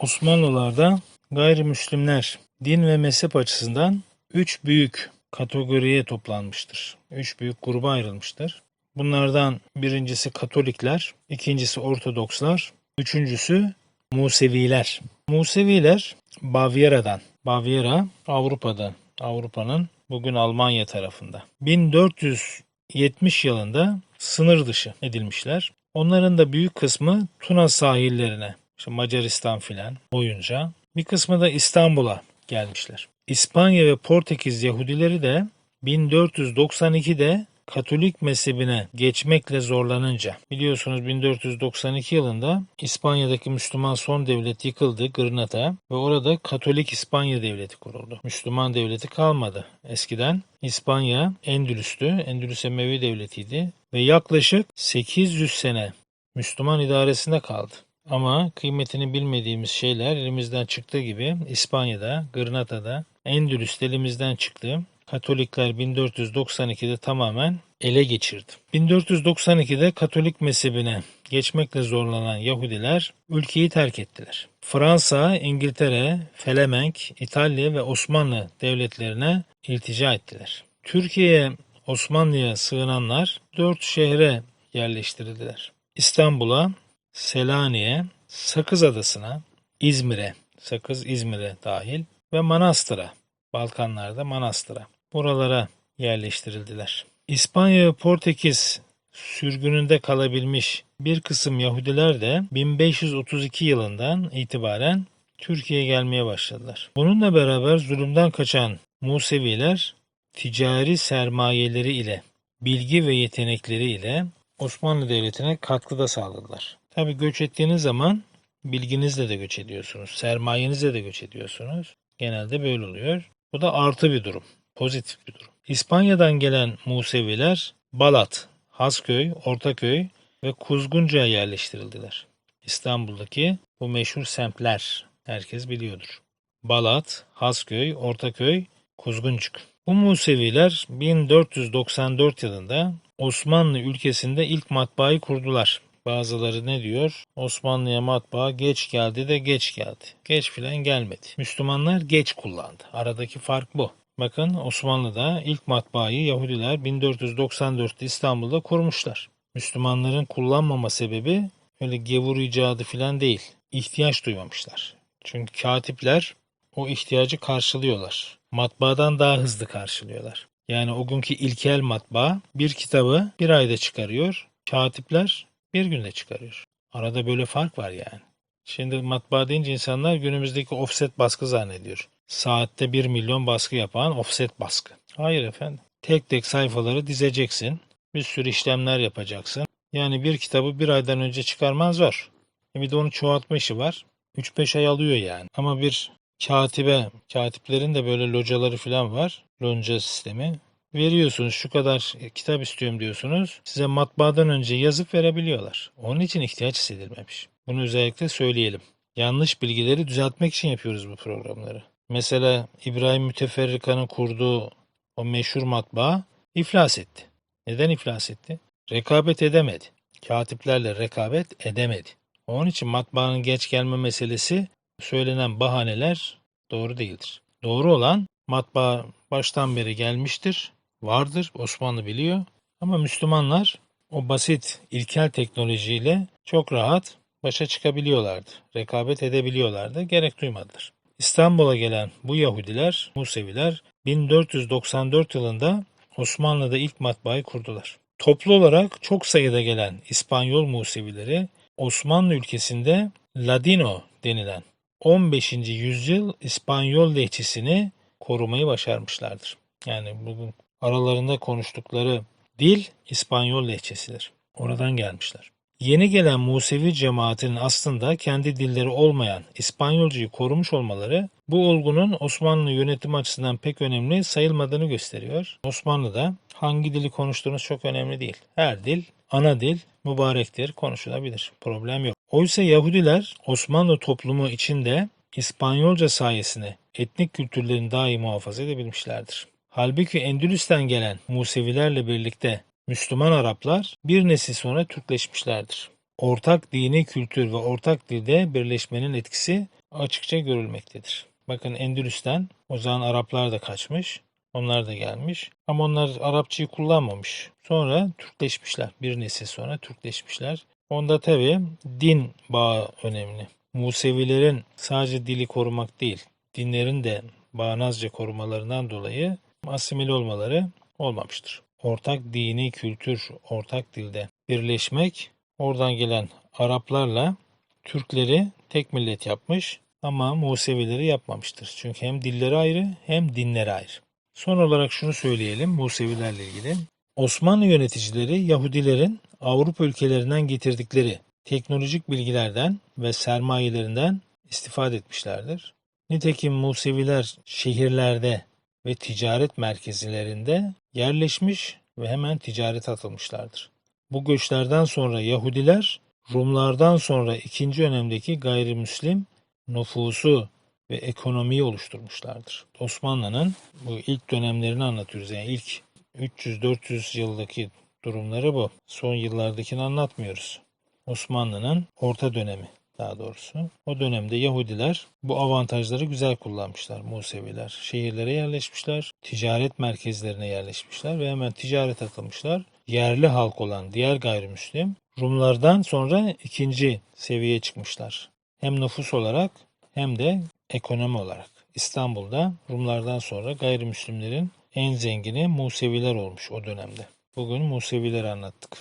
Osmanlılarda gayrimüslimler din ve mezhep açısından üç büyük kategoriye toplanmıştır. Üç büyük gruba ayrılmıştır. Bunlardan birincisi Katolikler, ikincisi Ortodokslar, üçüncüsü Museviler. Museviler Bavyera'dan, Bavyera Avrupa'da, Avrupa'nın bugün Almanya tarafında. 1470 yılında sınır dışı edilmişler. Onların da büyük kısmı Tuna sahillerine, işte Macaristan filan boyunca. Bir kısmı da İstanbul'a gelmişler. İspanya ve Portekiz Yahudileri de 1492'de Katolik mezhebine geçmekle zorlanınca biliyorsunuz 1492 yılında İspanya'daki Müslüman son devlet yıkıldı Granada ve orada Katolik İspanya devleti kuruldu. Müslüman devleti kalmadı. Eskiden İspanya Endülüs'tü. Endülüs Emevi devletiydi ve yaklaşık 800 sene Müslüman idaresinde kaldı. Ama kıymetini bilmediğimiz şeyler elimizden çıktığı gibi İspanya'da, Granada'da, Endülüs'te elimizden çıktı. Katolikler 1492'de tamamen ele geçirdi. 1492'de Katolik mezhebine geçmekle zorlanan Yahudiler ülkeyi terk ettiler. Fransa, İngiltere, Felemenk, İtalya ve Osmanlı devletlerine iltica ettiler. Türkiye'ye Osmanlı'ya sığınanlar dört şehre yerleştirildiler. İstanbul'a, Selanik'e, Sakız Adası'na, İzmir'e, Sakız İzmir'e dahil ve Manastır'a, Balkanlarda Manastır'a. Buralara yerleştirildiler. İspanya ve Portekiz sürgününde kalabilmiş bir kısım Yahudiler de 1532 yılından itibaren Türkiye'ye gelmeye başladılar. Bununla beraber zulümden kaçan Museviler ticari sermayeleri ile, bilgi ve yetenekleri ile Osmanlı Devleti'ne katkı da sağladılar. Tabi göç ettiğiniz zaman bilginizle de göç ediyorsunuz, sermayenizle de göç ediyorsunuz. Genelde böyle oluyor. Bu da artı bir durum, pozitif bir durum. İspanya'dan gelen Museviler Balat, Hasköy, Ortaköy ve Kuzguncu'ya yerleştirildiler. İstanbul'daki bu meşhur semtler herkes biliyordur. Balat, Hasköy, Ortaköy, Kuzguncuk. Bu Museviler 1494 yılında Osmanlı ülkesinde ilk matbaayı kurdular. Bazıları ne diyor? Osmanlı'ya matbaa geç geldi de geç geldi. Geç filan gelmedi. Müslümanlar geç kullandı. Aradaki fark bu. Bakın Osmanlı'da ilk matbaayı Yahudiler 1494'te İstanbul'da kurmuşlar. Müslümanların kullanmama sebebi öyle gevur icadı filan değil. İhtiyaç duymamışlar. Çünkü katipler o ihtiyacı karşılıyorlar. Matbaadan daha hızlı karşılıyorlar. Yani o günkü ilkel matbaa bir kitabı bir ayda çıkarıyor. Katipler bir günde çıkarıyor. Arada böyle fark var yani. Şimdi matbaa deyince insanlar günümüzdeki offset baskı zannediyor. Saatte 1 milyon baskı yapan offset baskı. Hayır efendim. Tek tek sayfaları dizeceksin. Bir sürü işlemler yapacaksın. Yani bir kitabı bir aydan önce çıkarman zor. E bir de onun çoğaltma işi var. 3-5 ay alıyor yani. Ama bir katibe, katiplerin de böyle locaları falan var. Lonca sistemi. Veriyorsunuz şu kadar kitap istiyorum diyorsunuz. Size matbaadan önce yazıp verebiliyorlar. Onun için ihtiyaç hissedilmemiş. Bunu özellikle söyleyelim. Yanlış bilgileri düzeltmek için yapıyoruz bu programları. Mesela İbrahim Müteferrika'nın kurduğu o meşhur matbaa iflas etti. Neden iflas etti? Rekabet edemedi. Katiplerle rekabet edemedi. Onun için matbaanın geç gelme meselesi söylenen bahaneler doğru değildir. Doğru olan matbaa baştan beri gelmiştir, vardır, Osmanlı biliyor. Ama Müslümanlar o basit ilkel teknolojiyle çok rahat başa çıkabiliyorlardı. Rekabet edebiliyorlardı. Gerek duymadılar. İstanbul'a gelen bu Yahudiler, Museviler 1494 yılında Osmanlı'da ilk matbaayı kurdular. Toplu olarak çok sayıda gelen İspanyol Musevileri Osmanlı ülkesinde Ladino denilen 15. yüzyıl İspanyol lehçesini korumayı başarmışlardır. Yani bugün aralarında konuştukları dil İspanyol lehçesidir. Oradan gelmişler. Yeni gelen Musevi cemaatinin aslında kendi dilleri olmayan İspanyolcayı korumuş olmaları bu olgunun Osmanlı yönetim açısından pek önemli sayılmadığını gösteriyor. Osmanlı'da hangi dili konuştuğunuz çok önemli değil. Her dil, ana dil mübarektir, konuşulabilir. Problem yok. Oysa Yahudiler Osmanlı toplumu içinde İspanyolca sayesinde etnik kültürlerini daha iyi muhafaza edebilmişlerdir. Halbuki Endülüs'ten gelen Musevilerle birlikte Müslüman Araplar bir nesil sonra Türkleşmişlerdir. Ortak dini kültür ve ortak dilde birleşmenin etkisi açıkça görülmektedir. Bakın Endülüs'ten o zaman Araplar da kaçmış. Onlar da gelmiş. Ama onlar Arapçayı kullanmamış. Sonra Türkleşmişler. Bir nesil sonra Türkleşmişler. Onda tabii din bağı önemli. Musevilerin sadece dili korumak değil, dinlerin de bağnazca korumalarından dolayı asimile olmaları olmamıştır. Ortak dini kültür, ortak dilde birleşmek oradan gelen Araplarla Türkleri tek millet yapmış ama Musevileri yapmamıştır. Çünkü hem dilleri ayrı hem dinleri ayrı. Son olarak şunu söyleyelim Musevilerle ilgili. Osmanlı yöneticileri Yahudilerin Avrupa ülkelerinden getirdikleri teknolojik bilgilerden ve sermayelerinden istifade etmişlerdir. Nitekim Museviler şehirlerde ve ticaret merkezlerinde yerleşmiş ve hemen ticarete atılmışlardır. Bu göçlerden sonra Yahudiler Rumlardan sonra ikinci önemdeki gayrimüslim nüfusu ve ekonomiyi oluşturmuşlardır. Osmanlı'nın bu ilk dönemlerini anlatıyoruz. Yani ilk 300-400 yıldaki durumları bu. Son yıllardakini anlatmıyoruz. Osmanlı'nın orta dönemi daha doğrusu. O dönemde Yahudiler bu avantajları güzel kullanmışlar Museviler. Şehirlere yerleşmişler, ticaret merkezlerine yerleşmişler ve hemen ticaret atılmışlar. Yerli halk olan diğer gayrimüslim Rumlardan sonra ikinci seviyeye çıkmışlar. Hem nüfus olarak hem de ekonomi olarak. İstanbul'da Rumlardan sonra gayrimüslimlerin en zengini Museviler olmuş o dönemde. Bugün Musevileri anlattık.